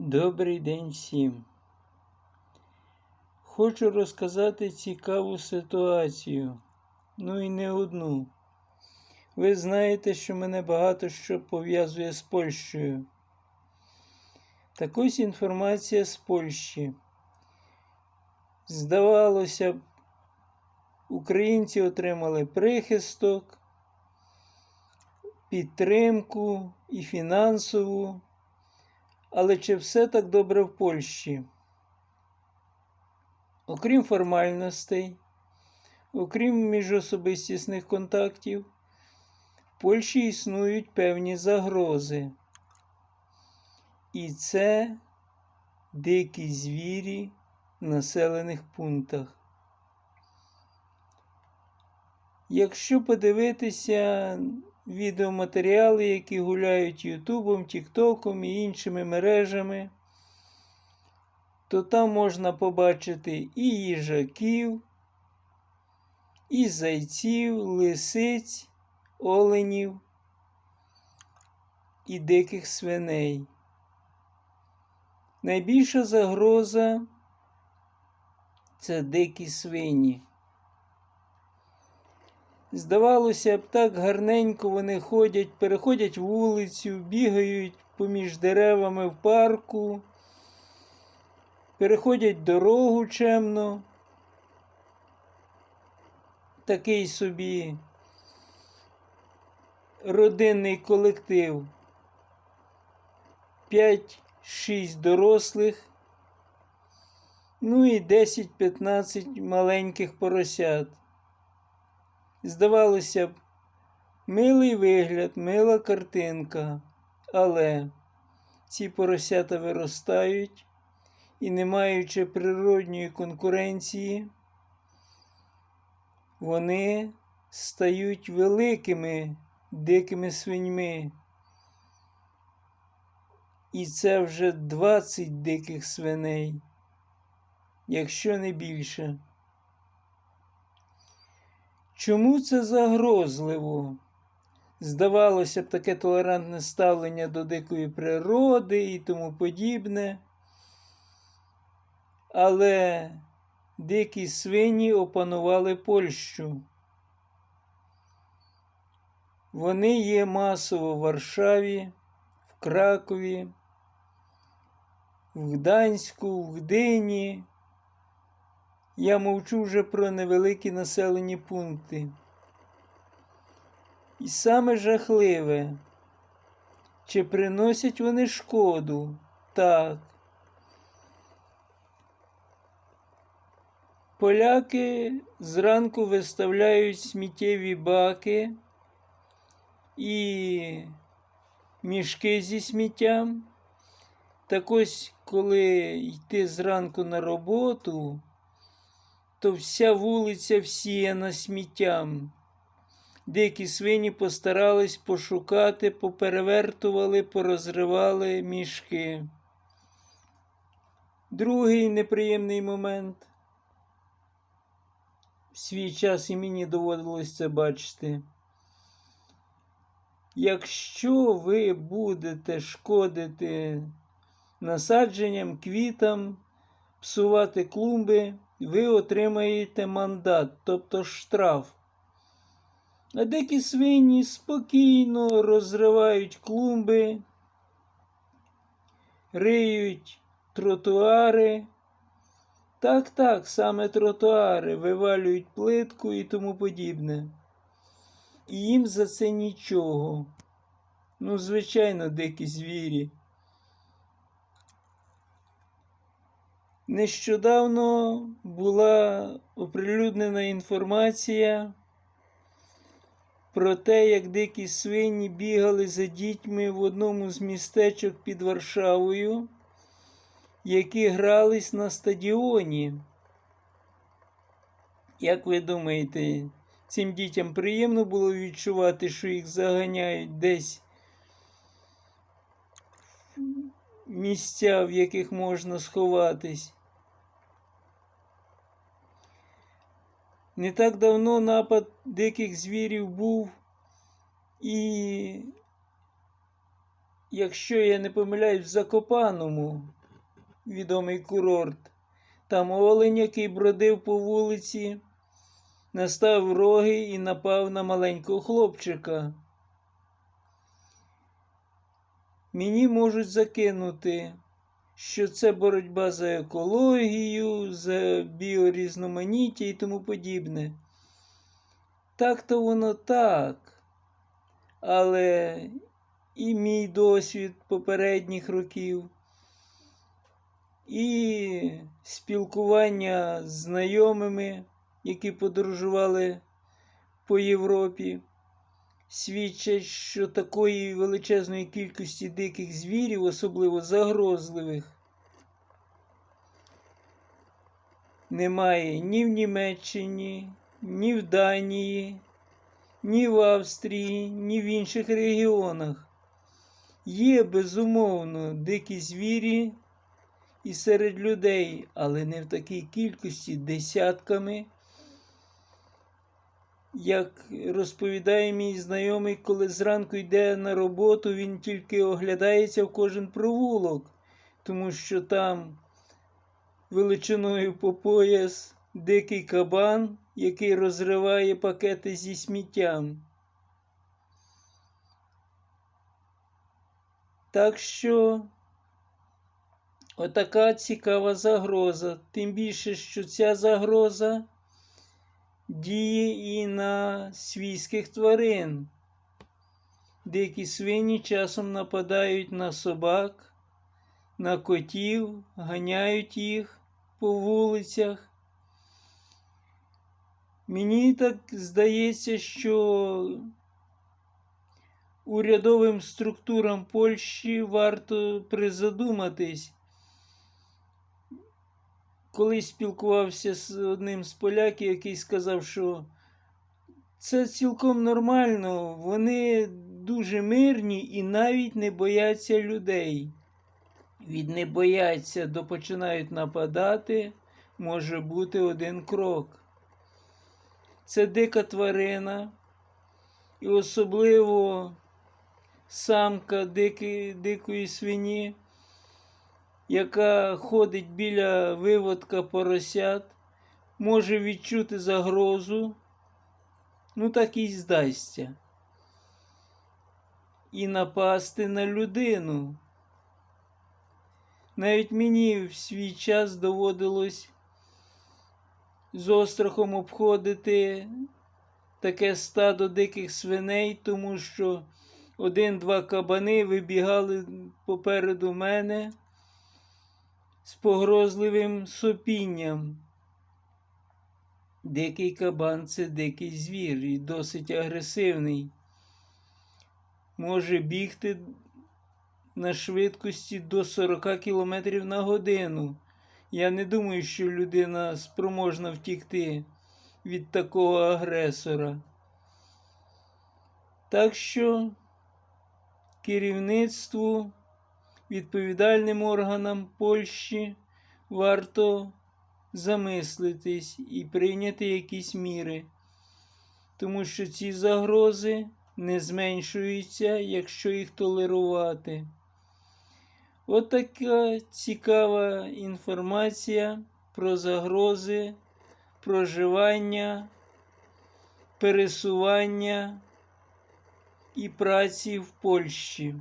Добрий день всім. Хочу розказати цікаву ситуацію, ну і не одну. Ви знаєте, що мене багато що пов'язує з Польщею. Так ось інформація з Польщі. Здавалося б, українці отримали прихисток, підтримку і фінансову. Але чи все так добре в Польщі? Окрім формальностей, окрім міжособистісних контактів, в Польщі існують певні загрози. І це дикі звірі в населених пунктах. Якщо подивитися відеоматеріали, які гуляють Ютубом, Тіктоком і іншими мережами, то там можна побачити і їжаків, і зайців, лисиць, оленів і диких свиней. Найбільша загроза це дикі свині. Здавалося б, так гарненько вони ходять, переходять вулицю, бігають поміж деревами в парку, переходять дорогу чемно. Такий собі родинний колектив. 5-6 дорослих, ну і 10-15 маленьких поросят. Здавалося б, милий вигляд, мила картинка, але ці поросята виростають і, не маючи природньої конкуренції, вони стають великими дикими свиньми. І це вже 20 диких свиней, якщо не більше. Чому це загрозливо? Здавалося б, таке толерантне ставлення до дикої природи і тому подібне. Але дикі свині опанували Польщу. Вони є масово в Варшаві, в Кракові, в Гданську, в Гдині. Я мовчу вже про невеликі населені пункти. І саме жахливе, чи приносять вони шкоду? Так. Поляки зранку виставляють сміттєві баки і мішки зі сміттям. Так ось, коли йти зранку на роботу, то вся вулиця всіяна сміттям. Дикі свині постарались пошукати, поперевертували, порозривали мішки. Другий неприємний момент. В свій час і мені доводилось це бачити. Якщо ви будете шкодити насадженням, квітам, псувати клумби, ви отримаєте мандат, тобто штраф. А дикі свині спокійно розривають клумби, риють тротуари. Так, так, саме тротуари, вивалюють плитку і тому подібне. І їм за це нічого. Ну, звичайно, дикі звірі. Нещодавно була оприлюднена інформація про те, як дикі свині бігали за дітьми в одному з містечок під Варшавою, які грались на стадіоні. Як ви думаєте, цим дітям приємно було відчувати, що їх заганяють десь місця, в яких можна сховатись? Не так давно напад диких звірів був і якщо я не помиляюсь, в Закопаному відомий курорт. Там олень, який бродив по вулиці, настав роги і напав на маленького хлопчика. Мені можуть закинути, що це боротьба за екологію, за біорізноманіття і тому подібне. Так то воно так. Але і мій досвід попередніх років, і спілкування з знайомими, які подорожували по Європі, свідчать, що такої величезної кількості диких звірів, особливо загрозливих, немає ні в Німеччині, ні в Данії, ні в Австрії, ні в інших регіонах. Є, безумовно, дикі звірі і серед людей, але не в такій кількості десятками. Як розповідає мій знайомий, коли зранку йде на роботу, він тільки оглядається в кожен провулок, тому що там величиною по пояс дикий кабан, який розриває пакети зі сміттям. Так що отака цікава загроза. Тим більше, що ця загроза діє і на свійських тварин. Дикі свині часом нападають на собак, на котів, ганяють їх по вулицях. Мені так здається, що урядовим структурам Польщі варто призадуматись. Колись спілкувався з одним з поляків, який сказав, що це цілком нормально, вони дуже мирні і навіть не бояться людей. Від не бояться до починають нападати, може бути один крок. Це дика тварина, і особливо самка дики, дикої свині, яка ходить біля виводка поросят, може відчути загрозу, ну так і здасться. І напасти на людину. Навіть мені в свій час доводилось з острахом обходити таке стадо диких свиней, тому що один-два кабани вибігали попереду мене з погрозливим сопінням. Дикий кабан це дикий звір і досить агресивний. Може бігти на швидкості до 40 км на годину. Я не думаю, що людина спроможна втікти від такого агресора. Так що керівництву, відповідальним органам Польщі варто замислитись і прийняти якісь міри, тому що ці загрози не зменшуються, якщо їх толерувати. От така цікава інформація про загрози проживання, пересування і праці в Польщі.